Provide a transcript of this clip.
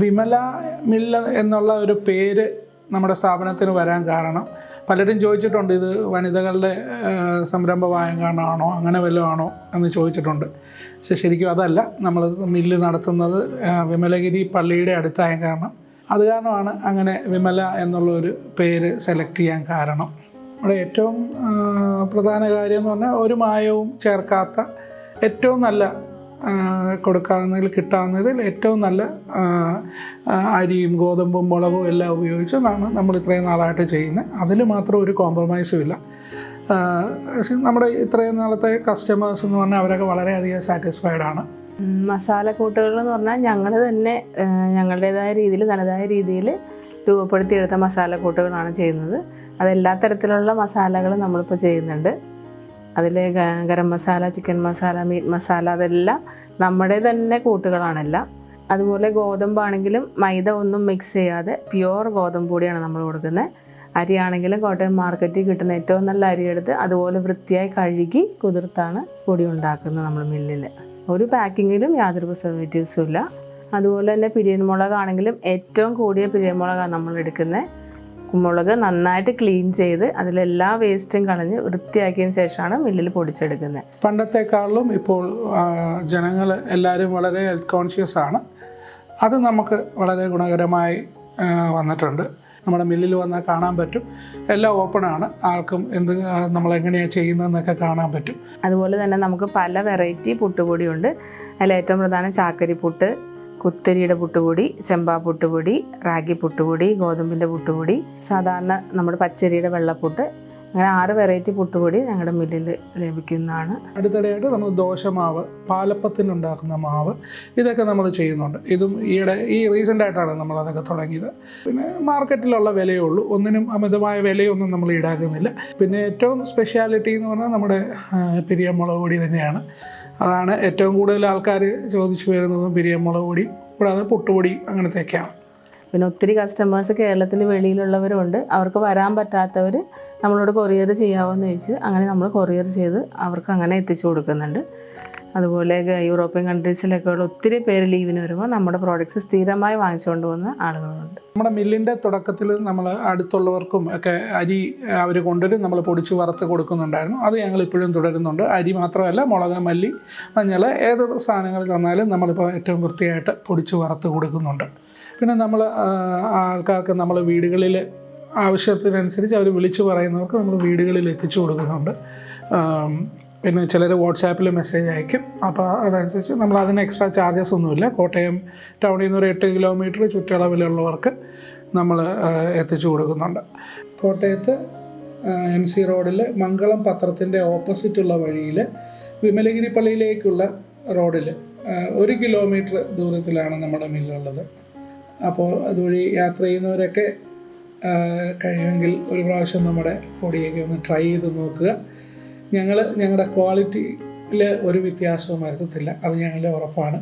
വിമല മില്ല എന്നുള്ള ഒരു പേര് നമ്മുടെ സ്ഥാപനത്തിന് വരാൻ കാരണം. പലരും ചോദിച്ചിട്ടുണ്ട് ഇത് വനിതകളുടെ സംരംഭമായം കാരണമാണോ അങ്ങനെ വല്ലതും ആണോ എന്ന് ചോദിച്ചിട്ടുണ്ട്. പക്ഷെ ശരിക്കും അതല്ല നമ്മൾ മില്ല് നടത്തുന്നത് വിമലഗിരി പള്ളിയുടെ അടുത്തായ കാരണം. അത് കാരണമാണ് അങ്ങനെ വിമല എന്നുള്ള ഒരു പേര് സെലക്ട് ചെയ്യാൻ കാരണം. നമ്മുടെ ഏറ്റവും പ്രധാന കാര്യം എന്ന് പറഞ്ഞാൽ ഒരു മായവും ചേർക്കാത്ത ഏറ്റവും നല്ല കൊടുക്കാവുന്നതിൽ കിട്ടാവുന്നതിൽ ഏറ്റവും നല്ല അരിയും ഗോതമ്പും മുളകും എല്ലാം ഉപയോഗിച്ചാണ് നമ്മൾ ഇത്രയും നാളായിട്ട് ചെയ്യുന്നത്. അതിൽ മാത്രം ഒരു കോംപ്രമൈസും ഇല്ല. പക്ഷെ നമ്മുടെ ഇത്രയും നാളത്തെ കസ്റ്റമേഴ്സ് എന്ന് പറഞ്ഞാൽ അവരൊക്കെ വളരെയധികം സാറ്റിസ്ഫൈഡ് ആണ്. മസാല കൂട്ടുകൾ എന്ന് പറഞ്ഞാൽ ഞങ്ങൾ തന്നെ ഞങ്ങളുടേതായ രീതിയിൽ തനതായ രീതിയിൽ രൂപപ്പെടുത്തിയെടുത്ത മസാലക്കൂട്ടുകളാണ് ചെയ്യുന്നത്. അത് എല്ലാ തരത്തിലുള്ള മസാലകളും നമ്മളിപ്പോൾ ചെയ്യുന്നുണ്ട്. അതിൽ ഗരം മസാല ചിക്കൻ മസാല മീറ്റ് മസാല അതെല്ലാം നമ്മുടെ തന്നെ കൂട്ടുകളാണെല്ലാം. അതുപോലെ ഗോതമ്പാണെങ്കിലും മൈദ ഒന്നും മിക്സ് ചെയ്യാതെ പ്യുവർ ഗോതമ്പ് പൊടിയാണ് നമ്മൾ കൊടുക്കുന്നത് അരിയാണെങ്കിലും കോട്ടയം മാർക്കറ്റിൽ കിട്ടുന്ന ഏറ്റവും നല്ല അരി എടുത്ത് അതുപോലെ വൃത്തിയായി കഴുകി കുതിർത്താണ് പൊടി ഉണ്ടാക്കുന്നത് നമ്മൾ മില്ലിൽ ഒരു പാക്കിങ്ങിലും യാതൊരു പ്രിസർവേറ്റീവ്സും ഇല്ല. അതുപോലെ തന്നെ പിരിയൻ മുളകാണെങ്കിലും ഏറ്റവും കൂടിയ പിരിയൻ മുളകാണ് നമ്മൾ എടുക്കുന്നത് കുരുമുളക് നന്നായിട്ട് ക്ലീൻ ചെയ്ത് അതിലെല്ലാ വേസ്റ്റും കളഞ്ഞ് വൃത്തിയാക്കിയതിന് ശേഷമാണ് മില്ലിൽ പൊടിച്ചെടുക്കുന്നത്. പണ്ടത്തെക്കാളിലും ഇപ്പോൾ ജനങ്ങൾ എല്ലാവരും വളരെ ഹെൽത്ത് കോൺഷ്യസ് ആണ്. അത് നമുക്ക് വളരെ ഗുണകരമായി വന്നിട്ടുണ്ട്. നമ്മുടെ മില്ലിൽ വന്നാൽ കാണാൻ പറ്റും. എല്ലാം ഓപ്പണാണ് ആർക്കും എന്ത് നമ്മൾ എങ്ങനെയാണ് ചെയ്യുന്നതെന്നൊക്കെ കാണാൻ പറ്റും. അതുപോലെ തന്നെ നമുക്ക് പല വെറൈറ്റി പുട്ടുപൊടിയുണ്ട്. അതിൽ ഏറ്റവും പ്രധാനം ചാക്കരി പുട്ട് കുത്തരിയുടെ പുട്ടുപൊടി ചെമ്പാ പുട്ടുപൊടി റാഗി പുട്ടുപൊടി ഗോതമ്പിന്റെ പുട്ടുപൊടി സാധാരണ നമ്മുടെ പച്ചരിയുടെ വെള്ളപ്പുട്ട് അങ്ങനെ ആറ് വെറൈറ്റി പുട്ടുപൊടി ഞങ്ങളുടെ മില്ലിൽ ലഭിക്കുന്നതാണ്. അടുത്തിടെയായിട്ട് നമ്മൾ ദോശമാവ് പാലപ്പത്തിനുണ്ടാക്കുന്ന മാവ് ഇതൊക്കെ നമ്മൾ ചെയ്യുന്നുണ്ട്. ഇതും ഈയിടെ ഈ റീസെന്റ് ആയിട്ടാണ് നമ്മൾ അതൊക്കെ തുടങ്ങിയത്. പിന്നെ മാർക്കറ്റിലുള്ള വിലയേ ഉള്ളൂ. ഒന്നിനും അമിതമായ വിലയൊന്നും നമ്മൾ ഈടാക്കുന്നില്ല. പിന്നെ ഏറ്റവും സ്പെഷ്യാലിറ്റി എന്ന് പറഞ്ഞാൽ നമ്മുടെ പിരിയ മുളക് പൊടി തന്നെയാണ്. അതാണ് ഏറ്റവും കൂടുതൽ ആൾക്കാർ ചോദിച്ചു വരുന്നതും പിരിയമുളക് പൊടി. കൂടാതെ പൊട്ടുപൊടി അങ്ങനത്തെയൊക്കെയാണ്. പിന്നെ ഒത്തിരി കസ്റ്റമേഴ്സ് കേരളത്തിന് വെളിയിലുള്ളവരുണ്ട്. അവർക്ക് വരാൻ പറ്റാത്തവർ നമ്മളോട് കൊറിയർ ചെയ്യാമെന്ന് ചോദിച്ച് അങ്ങനെ നമ്മൾ കൊറിയർ ചെയ്ത് അവർക്ക് അങ്ങനെ എത്തിച്ചു കൊടുക്കുന്നുണ്ട്. അതുപോലെ യൂറോപ്യൻ കൺട്രീസിലൊക്കെ ഉള്ള ഒത്തിരി പേര് ലീവിന് വരുമ്പോൾ നമ്മുടെ പ്രോഡക്റ്റ്സ് സ്ഥിരമായി വാങ്ങിച്ചുകൊണ്ട് പോകുന്ന ആളുകളുണ്ട്. നമ്മുടെ മില്ലിന്റെ തുടക്കത്തിൽ നമ്മൾ അടുത്തുള്ളവർക്കും ഒക്കെ അരി അവർ കൊണ്ടുവരും. നമ്മൾ പൊടിച്ച് വറുത്ത് കൊടുക്കുന്നുണ്ടായിരുന്നു. അത് ഞങ്ങൾ ഇപ്പോഴും തുടരുന്നുണ്ട്. അരി മാത്രമല്ല മുളക് മല്ലി മഞ്ഞൾ ഏത് സാധനങ്ങൾ തന്നാലും നമ്മളിപ്പോൾ ഏറ്റവും വൃത്തിയായിട്ട് പൊടിച്ച് വറുത്ത് കൊടുക്കുന്നുണ്ട്. പിന്നെ നമ്മൾ ആൾക്കാർക്ക് നമ്മൾ വീടുകളിൽ ആവശ്യത്തിനനുസരിച്ച് അവർ വിളിച്ചു പറയുന്നവർക്ക് നമ്മൾ വീടുകളിൽ എത്തിച്ചു കൊടുക്കുന്നുണ്ട്. പിന്നെ ചിലർ വാട്സാപ്പിൽ മെസ്സേജ് അയക്കും. അപ്പോൾ അതനുസരിച്ച് നമ്മൾ അതിന് എക്സ്ട്രാ ചാർജസ് ഒന്നുമില്ല. കോട്ടയം ടൗണിൽ നിന്ന് ഒരു എട്ട് കിലോമീറ്റർ ചുറ്റളവിലുള്ളവർക്ക് നമ്മൾ എത്തിച്ചു കൊടുക്കുന്നുണ്ട്. കോട്ടയത്ത് എം സി റോഡിൽ മംഗളം പത്രത്തിന്റെ ഓപ്പോസിറ്റുള്ള വഴിയിൽ വിമലഗിരി പള്ളിയിലേക്കുള്ള റോഡിൽ ഒരു കിലോമീറ്റർ ദൂരത്തിലാണ് നമ്മുടെ മില്ലുള്ളത്. അപ്പോൾ അതുവഴി യാത്ര ചെയ്യുന്നവരൊക്കെ കഴിയുമെങ്കിൽ ഒരു പ്രാവശ്യം നമ്മുടെ പൊടിയൊക്കെ ഒന്ന് ട്രൈ ചെയ്ത് നോക്കുക. ഞങ്ങൾ ഞങ്ങളുടെ ക്വാളിറ്റിയിൽ ഒരു വ്യത്യാസവും വരുത്തത്തില്ല. അത് ഞങ്ങളുടെ ഉറപ്പാണ്.